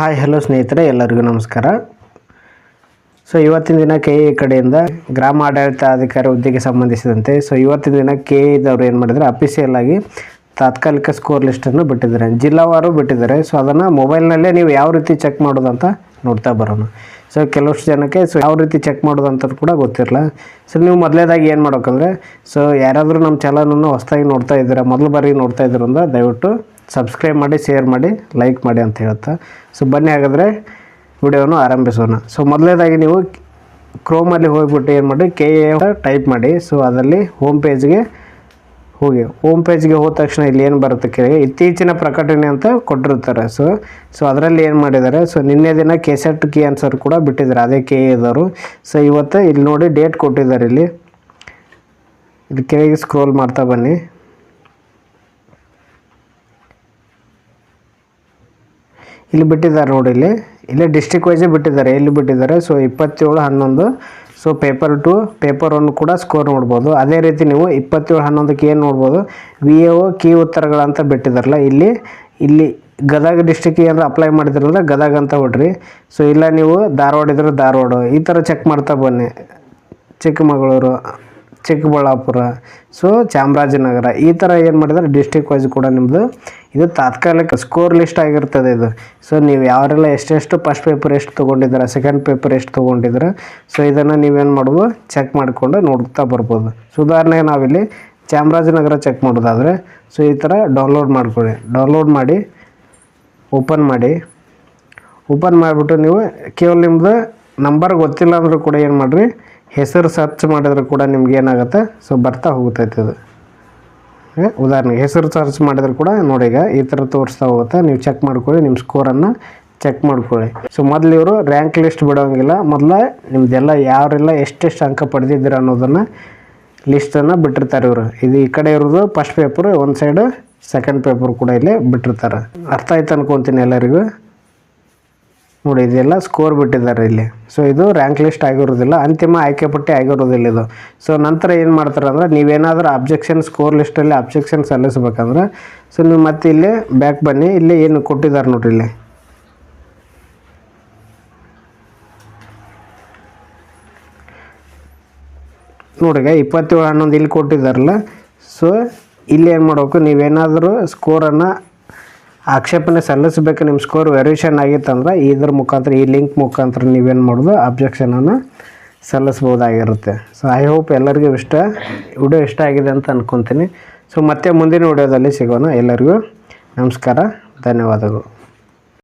Hi, hello ಸ್ನೇಹಿತರೆ, ಎಲ್ಲರಿಗೂ ನಮಸ್ಕಾರ. ಸೊ ಇವತ್ತಿನ ದಿನ ಕೆ ಎ ಕಡೆಯಿಂದ ಗ್ರಾಮ ಆಡಳಿತಾಧಿಕಾರಿ ಹುದ್ದೆಗೆ ಸಂಬಂಧಿಸಿದಂತೆ ಸೊ ಇವತ್ತಿನ ದಿನ ಕೆ ಇದ್ದವ್ರು ಏನು ಮಾಡಿದರೆ ಅಫಿಷಿಯಲ್ ಆಗಿ ತಾತ್ಕಾಲಿಕ ಸ್ಕೋರ್ ಲಿಸ್ಟನ್ನು ಬಿಟ್ಟಿದ್ದಾರೆ. ಜಿಲ್ಲಾವಾರು ಬಿಟ್ಟಿದ್ದಾರೆ. ಸೊ ಅದನ್ನು ಮೊಬೈಲ್ನಲ್ಲೇ ನೀವು ಯಾವ ರೀತಿ ಚೆಕ್ ಮಾಡೋದಂತ ನೋಡ್ತಾ ಬರೋಣ. ಸೊ ಕೆಲವಷ್ಟು ಜನಕ್ಕೆ ಸೊ ಯಾವ ರೀತಿ ಚೆಕ್ ಮಾಡೋದಂತ ಕೂಡ ಗೊತ್ತಿರಲ್ಲ. ಸೊ ನೀವು ಮೊದಲೇದಾಗಿ ಏನು ಮಾಡ್ಬೇಕಂದ್ರೆ ಸೊ ಯಾರಾದರೂ ನಮ್ಮ ಚಾನಲನ್ನು ಹೊಸದಾಗಿ ನೋಡ್ತಾ ಇದ್ದೀರಾ, ಮೊದಲು ಬಾರಿ ನೋಡ್ತಾ ಇದ್ದೀರಂದ್ರೆ ದಯವಿಟ್ಟು ಸಬ್ಸ್ಕ್ರೈಬ್ ಮಾಡಿ ಶೇರ್ ಮಾಡಿ ಲೈಕ್ ಮಾಡಿ ಅಂತ ಹೇಳ್ತಾ. ಸೊ ಬನ್ನಿ ಹಾಗಾದರೆ ವಿಡಿಯೋನು ಆರಂಭಿಸೋಣ. ಸೊ ಮೊದಲನೇದಾಗಿ ನೀವು ಕ್ರೋಮಲ್ಲಿ ಹೋಗಿಬಿಟ್ಟು ಏನು ಮಾಡಿ ಕೆ ಎ ಟೈಪ್ ಮಾಡಿ. ಸೊ ಅದರಲ್ಲಿ ಹೋಮ್ ಪೇಜ್ಗೆ ಹೋಗಿ. ಹೋಮ್ ಪೇಜ್ಗೆ ಹೋದ ತಕ್ಷಣ ಇಲ್ಲಿ ಏನು ಬರುತ್ತೆ ಕೆಳಗೆ ಇತ್ತೀಚಿನ ಪ್ರಕಟಣೆ ಅಂತ ಕೊಟ್ಟಿರ್ತಾರೆ. ಸೊ ಸೊ ಅದರಲ್ಲಿ ಏನು ಮಾಡಿದ್ದಾರೆ ಸೊ ನಿನ್ನೆ ದಿನ ಕೆಸೆಟ್ ಕಿ ಆನ್ಸರ್ ಕೂಡ ಬಿಟ್ಟಿದ್ದಾರೆ, ಅದೇ ಕೆ ಎದವರು ಸೊ ಇವತ್ತು ಇಲ್ಲಿ ನೋಡಿ ಡೇಟ್ ಕೊಟ್ಟಿದ್ದಾರೆ ಇಲ್ಲಿ. ಇಲ್ಲಿ ಕೆಳಗೆ ಸ್ಕ್ರೋಲ್ ಮಾಡ್ತಾ ಬನ್ನಿ. ಇಲ್ಲಿ ಬಿಟ್ಟಿದ್ದಾರೆ ನೋಡಿ ಇಲ್ಲಿ. ಇಲ್ಲೇ ಡಿಸ್ಟಿಕ್ ವೈಸೇ ಬಿಟ್ಟಿದ್ದಾರೆ ಎಲ್ಲಿ ಬಿಟ್ಟಿದ್ದಾರೆ. ಸೊ ಇಪ್ಪತ್ತೇಳು, ಹನ್ನೊಂದು. So paper two paper one ಕೂಡ ಸ್ಕೋರ್ ನೋಡ್ಬೋದು. ಅದೇ ರೀತಿ ನೀವು ಇಪ್ಪತ್ತೇಳು, ಹನ್ನೊಂದಕ್ಕೆ ಏನು ನೋಡ್ಬೋದು? ವಿ ಎ ಒ ಕಿ ಉತ್ತರಗಳಂತ ಬಿಟ್ಟಿದ್ದಾರಲ್ಲ ಇಲ್ಲಿ. ಇಲ್ಲಿ ಗದಗ ಡಿಸ್ಟಿಕ್ಗೆ ಏನಾದ್ರು ಅಪ್ಲೈ ಮಾಡಿದ್ರಂದ್ರೆ ಗದಗ ಅಂತ ಹೊಡ್ರಿ ಸೊ ಇಲ್ಲ ನೀವು ಧಾರವಾಡ ಇದ್ರೆ ಧಾರವಾಡ. ಈ ಥರ ಚೆಕ್ ಮಾಡ್ತಾ ಬನ್ನಿ. ಚಿಕ್ಕಮಗಳೂರು. ಚಿಕ್ಕಬಳ್ಳಾಪುರ ಸೊ ಚಾಮರಾಜನಗರ, ಈ ಥರ ಏನು ಮಾಡಿದ್ರೆ ಡಿಸ್ಟಿಕ್ ವೈಸ್ ಕೂಡ ನಿಮ್ಮದು ಇದು ತಾತ್ಕಾಲಿಕ ಸ್ಕೋರ್ ಲಿಸ್ಟ್ ಆಗಿರ್ತದೆ ಇದು. ಸೊ ನೀವು ಯಾರೆಲ್ಲ ಎಷ್ಟೆಷ್ಟು ಫಸ್ಟ್ ಪೇಪರ್ ಎಷ್ಟು ತೊಗೊಂಡಿದ್ದೀರ ಸೆಕೆಂಡ್ ಪೇಪರ್ ಎಷ್ಟು ತೊಗೊಂಡಿದ್ದೀರ ಸೊ ಇದನ್ನು ನೀವೇನು ಮಾಡ್ಬೋದು ಚೆಕ್ ಮಾಡಿಕೊಂಡು ನೋಡ್ತಾ ಬರ್ಬೋದು. ಸೊ ಉದಾಹರಣೆಗೆ ನಾವಿಲ್ಲಿ ಚಾಮರಾಜನಗರ ಚೆಕ್ ಮಾಡೋದಾದರೆ ಸೊ ಈ ಥರ ಡೌನ್ಲೋಡ್ ಮಾಡ್ಕೊಳ್ಳಿ. ಡೌನ್ಲೋಡ್ ಮಾಡಿ ಓಪನ್ ಮಾಡಿ. ಓಪನ್ ಮಾಡಿಬಿಟ್ಟು ನೀವು ಕೇವಲ ನಿಮ್ಮದು ನಂಬರ್ ಗೊತ್ತಿಲ್ಲ ಅಂದರೂ ಕೂಡ ಏನು ಮಾಡಿರಿ ಹೆಸರು ಸರ್ಚ್ ಮಾಡಿದ್ರೆ ಕೂಡ ನಿಮ್ಗೆ ಏನಾಗುತ್ತೆ? ಸೊ ಬರ್ತಾ ಹೋಗುತ್ತೈತೆ ಅದು. ಉದಾಹರಣೆಗೆ ಹೆಸರು ಸರ್ಚ್ ಮಾಡಿದ್ರೆ ಕೂಡ ನೋಡಿ ಈಗ ಈ ಥರ ತೋರಿಸ್ತಾ ಹೋಗುತ್ತೆ. ನೀವು ಚೆಕ್ ಮಾಡ್ಕೊಳ್ಳಿ, ನಿಮ್ಮ ಸ್ಕೋರನ್ನು ಚೆಕ್ ಮಾಡ್ಕೊಳ್ಳಿ. ಸೊ ಮೊದಲು ಇವರು ರ್ಯಾಂಕ್ ಲಿಸ್ಟ್ ಬಿಡೋಂಗಿಲ್ಲ. ಮೊದಲ ನಿಮ್ಮದೆಲ್ಲ ಯಾರೆಲ್ಲ ಎಷ್ಟೆಷ್ಟು ಅಂಕ ಪಡೆದಿದ್ದೀರ ಅನ್ನೋದನ್ನು ಲಿಸ್ಟನ್ನು ಬಿಟ್ಟಿರ್ತಾರೆ ಇವರು. ಇದು ಈ ಕಡೆ ಇರೋದು ಫಸ್ಟ್ ಪೇಪರ್ ಒಂದು ಸೈಡು ಸೆಕೆಂಡ್ ಪೇಪರ್ ಕೂಡ ಇಲ್ಲಿ ಬಿಟ್ಟಿರ್ತಾರೆ. ಅರ್ಥ ಆಯ್ತು ಅನ್ಕೊತೀನಿ ಎಲ್ಲರಿಗೂ. ನೋಡಿ, ಇದೆಲ್ಲ ಸ್ಕೋರ್ ಬಿಟ್ಟಿದ್ದಾರೆ ಇಲ್ಲಿ. ಸೊ ಇದು ರ್ಯಾಂಕ್ ಲಿಸ್ಟ್ ಆಗಿರೋದಿಲ್ಲ, ಅಂತಿಮ ಆಯ್ಕೆ ಪಟ್ಟಿ ಆಗಿರೋದಿಲ್ಲ ಇದು. ಸೊ ನಂತರ ಏನು ಮಾಡ್ತಾರಂದ್ರೆ ನೀವೇನಾದರೂ ಅಬ್ಜೆಕ್ಷನ್ ಸ್ಕೋರ್ ಲಿಸ್ಟಲ್ಲಿ ಅಬ್ಜೆಕ್ಷನ್ ಸಲ್ಲಿಸ್ಬೇಕಂದ್ರೆ ಸೊ ನೀವು ಮತ್ತೆ ಇಲ್ಲಿ ಬ್ಯಾಕ್ ಬನ್ನಿ. ಇಲ್ಲಿ ಏನು ಕೊಟ್ಟಿದ್ದಾರೆ ನೋಡಿ ಇಲ್ಲಿ. ನೋಡಿ ಇಪ್ಪತ್ತೇಳು ಹನ್ನೊಂದು ಇಲ್ಲಿ ಕೊಟ್ಟಿದ್ದಾರಲ್ಲ ಸೊ ಇಲ್ಲಿ ಏನು ಮಾಡಬೇಕು, ನೀವೇನಾದರೂ ಸ್ಕೋರನ್ನು ಆಕ್ಷೇಪಣೆ ಸಲ್ಲಿಸಬೇಕು, ನಿಮ್ಮ ಸ್ಕೋರ್ ವೆರಿಯೇಷನ್ ಆಗಿತ್ತಂದ್ರೆ ಇದ್ರ ಮುಖಾಂತರ, ಈ ಲಿಂಕ್ ಮುಖಾಂತರ ನೀವೇನು ಮಾಡೋದು ಅಬ್ಜೆಕ್ಷನನ್ನು ಸಲ್ಲಿಸ್ಬೋದಾಗಿರುತ್ತೆ ಸೊ ಐ ಹೋಪ್ ಎಲ್ಲರಿಗೂ ಇಷ್ಟ ವಿಡಿಯೋ ಇಷ್ಟ ಆಗಿದೆ ಅಂತ ಅಂದ್ಕೊತೀನಿ ಸೊ ಮತ್ತೆ ಮುಂದಿನ ವಿಡಿಯೋದಲ್ಲಿ ಸಿಗೋಣ. ಎಲ್ಲರಿಗೂ ನಮಸ್ಕಾರ, ಧನ್ಯವಾದಗಳು.